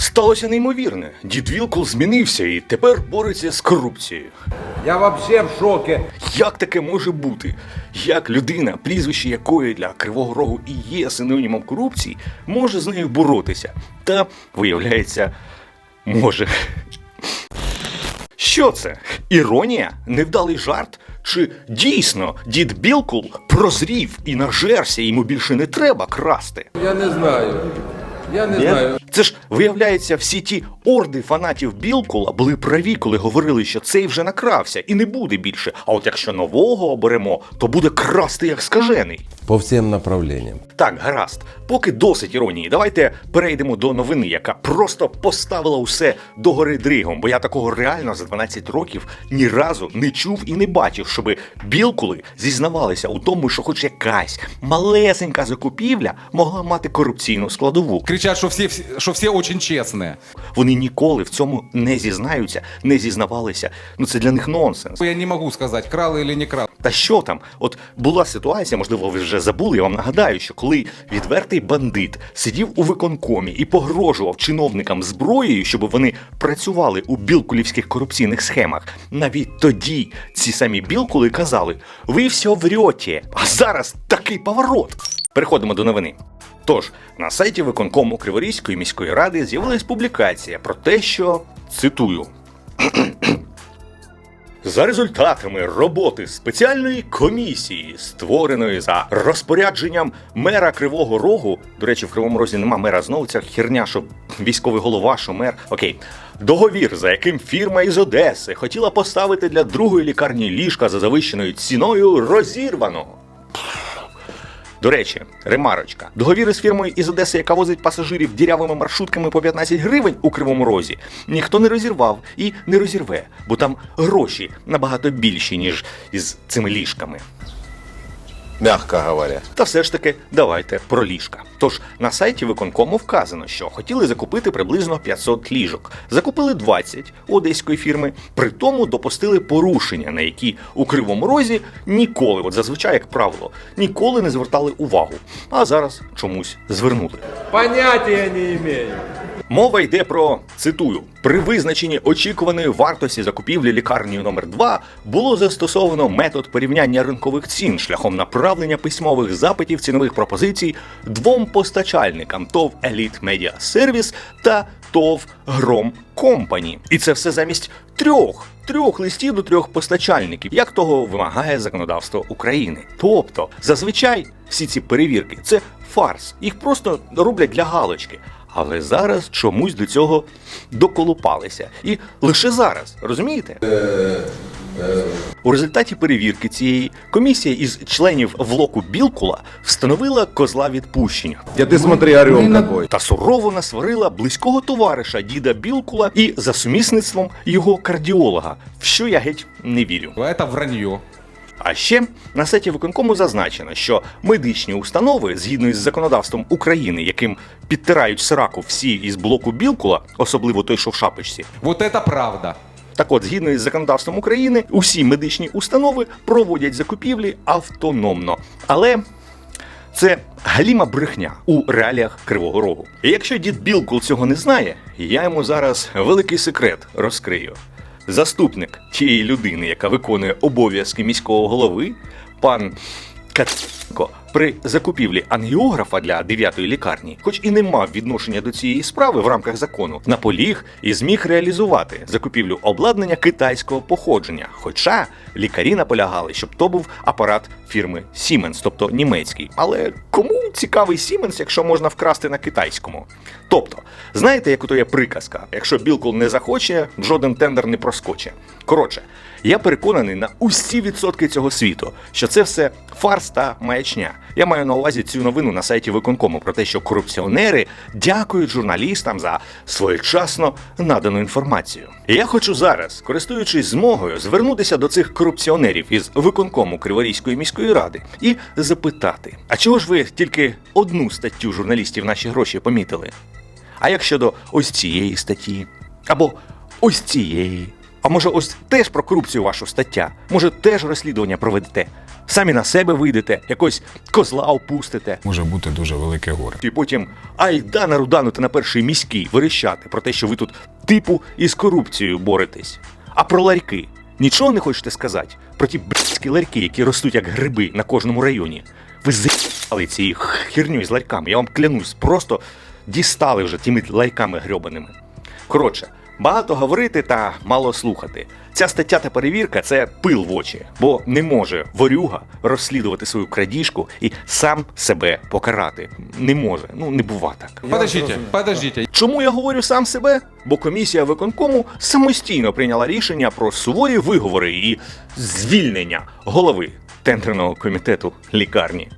Сталося неймовірне. Дід Вілкул змінився і тепер бореться з корупцією. Я вообще в шоке. Як таке може бути? Як людина, прізвище якої для Кривого Рогу і є синонімом корупції, може з нею боротися? Та, виявляється, може. Що це? Іронія? Невдалий жарт? Чи дійсно дід Білкул прозрів і нажерся, йому більше не треба красти? Я не знаю. Я не знаю. Це ж виявляється, всі ті орди фанатів Білкула були праві, коли говорили, що цей вже накрався і не буде більше. А от якщо нового оберемо, то буде красти як скажений. По всем направлениям. Так, гаразд, поки досить іронії, давайте перейдемо до новини, яка просто поставила усе до гори дригом, бо я такого реально за 12 років ні разу не чув і не бачив, щоби білкули зізнавалися у тому, що хоч якась малесенька закупівля могла мати корупційну складову. Кричат, что все, что все очень честные. Вони ніколи в цьому не зізнаються, не зізнавалися. Ну це для них нонсенс. Я не могу сказать, крал или не крал. Та що там? От була ситуація, можливо, ви вже забули. Я вам нагадаю, що коли відвертий бандит сидів у виконкомі і погрожував чиновникам зброєю, щоб вони працювали у білкулівських корупційних схемах, навіть тоді ці самі білкули казали: ви все врете. А зараз такий поворот. Переходимо до новини. Тож на сайті виконкому Криворізької міської ради з'явилась публікація про те, що цитую. За результатами роботи спеціальної комісії, створеної за розпорядженням мера Кривого Рогу, до речі, в Кривому Розі нема мера знову ця херня, що військовий голова, що мер. Окей, договір, за яким фірма із Одеси хотіла поставити для другої лікарні ліжка за завищеною ціною, розірвано. До речі, ремарочка. Договіри з фірмою із Одеси, яка возить пасажирів дірявими маршрутками по 15 гривень у Кривому Розі, ніхто не розірвав і не розірве, бо там гроші набагато більші, ніж із цими ліжками. Мягко говоря. Та все ж таки, давайте про ліжка. Тож на сайті виконкому вказано, що хотіли закупити приблизно 500 ліжок. Закупили 20 у одеської фірми, при тому допустили порушення, на які у кривому розі ніколи, от зазвичай, як правило, ніколи не звертали увагу. А зараз чомусь звернули. Понятия не имею. Мова йде про цитую: при визначенні очікуваної вартості закупівлі лікарні номер 2 було застосовано метод порівняння ринкових цін шляхом направлення письмових запитів цінових пропозицій двом постачальникам ТОВ Elite Media Service та ТОВ Гром Компані. І це все замість трьох. Трьох листів до трьох постачальників, як того вимагає законодавство України. Тобто, зазвичай всі ці перевірки це фарс, їх просто роблять для галочки. Але зараз чомусь до цього доколупалися. І лише зараз, розумієте? У результаті перевірки цієї комісія із членів влоку Білкула встановила козла відпущення Я ты смотри, орел какой. та сурово насварила близького товариша діда Білкула і за сумісництвом його кардіолога, в що я геть не вірю. Это вранье. А ще на сайті виконкому зазначено, що медичні установи, згідно із законодавством України, яким підтирають сраку всі із блоку Білкула, особливо той, що в шапочці. Вот это правда. Так от, згідно із законодавством України, усі медичні установи проводять закупівлі автономно. Але це галіма брехня у реаліях Кривого Рогу. І якщо дід Білкул цього не знає, я йому зараз великий секрет розкрию. Заступник тієї людини, яка виконує обов'язки міського голови, пан Кацько, при закупівлі ангіографа для 9-ї лікарні, хоч і не мав відношення до цієї справи в рамках закону, наполіг і зміг реалізувати закупівлю обладнання китайського походження. Хоча лікарі наполягали, щоб то був апарат фірми Siemens, тобто німецький. Але кому цікавий Siemens, якщо можна вкрасти на китайському? Тобто, знаєте, як ото є приказка: якщо Білкул не захоче, жоден тендер не проскоче. Коротше, я переконаний на усі відсотки цього світу, що це все фарс та маячня. Я маю на увазі цю новину на сайті виконкому про те, що корупціонери дякують журналістам за своєчасно надану інформацію. Я хочу зараз, користуючись змогою, звернутися до цих корупціонерів із виконкому Криворізької міської ради і запитати: а чого ж ви тільки одну статтю журналістів наші гроші помітили? А як щодо ось цієї статті? Або ось цієї? А може, ось теж про корупцію вашу стаття? Може, теж розслідування проведете? самі на себе вийдете, якось козла опустите. може бути дуже велике горе. І потім айда на руданути на перший міський вирішати про те, що ви тут типу із корупцією боретесь. А про ларьки нічого не хочете сказати? Про ті блядські ларьки, які ростуть як гриби на кожному районі. Ви заїбали цією херню з ларьками, я вам клянусь, просто дістали вже тими ларьками грьобаними. Коротше, багато говорити та мало слухати. Ця стаття та перевірка це пил в очі, бо не може ворюга розслідувати свою крадіжку і сам себе покарати. Не може, ну не бува так. Подождите, подождите. Чому я говорю сам себе? Бо комісія виконкому самостійно прийняла рішення про суворі виговори і звільнення голови тендерного комітету лікарні.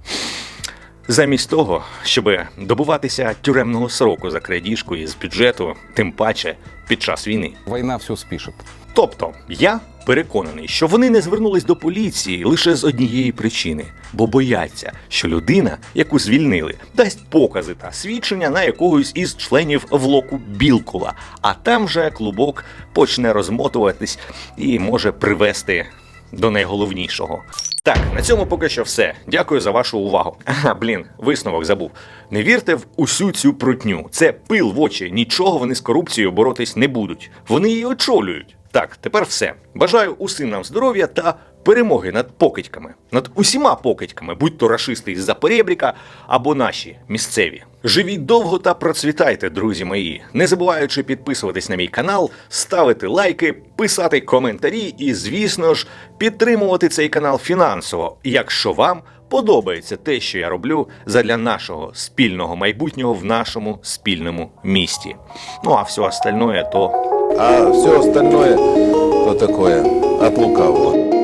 Замість того, щоб добуватися тюремного сроку за крадіжку із бюджету, тим паче під час війни. Война все спишет. Тобто, я переконаний, що вони не звернулись до поліції лише з однієї причини, бо бояться, що людина, яку звільнили, дасть покази та свідчення на якогось із членів влоку Білкула, а там же клубок почне розмотуватись і може привести до найголовнішого. Так, на цьому поки що все. Дякую за вашу увагу. Ага, блін, висновок забув. Не вірте в усю цю прутню. Це пил в очі. Нічого вони з корупцією боротись не будуть. Вони її очолюють. Так, тепер все. Бажаю усім нам здоров'я та перемоги над покидьками, над усіма покидьками, будь то рашисти із-за перебріка або наші місцеві. Живіть довго та процвітайте, друзі мої. Не забуваючи підписуватись на мій канал, ставити лайки, писати коментарі і, звісно ж, підтримувати цей канал фінансово, якщо вам подобається те, що я роблю задля нашого спільного майбутнього в нашому спільному місті. Ну а все остальное то А все остальное, то такое, от лукавого.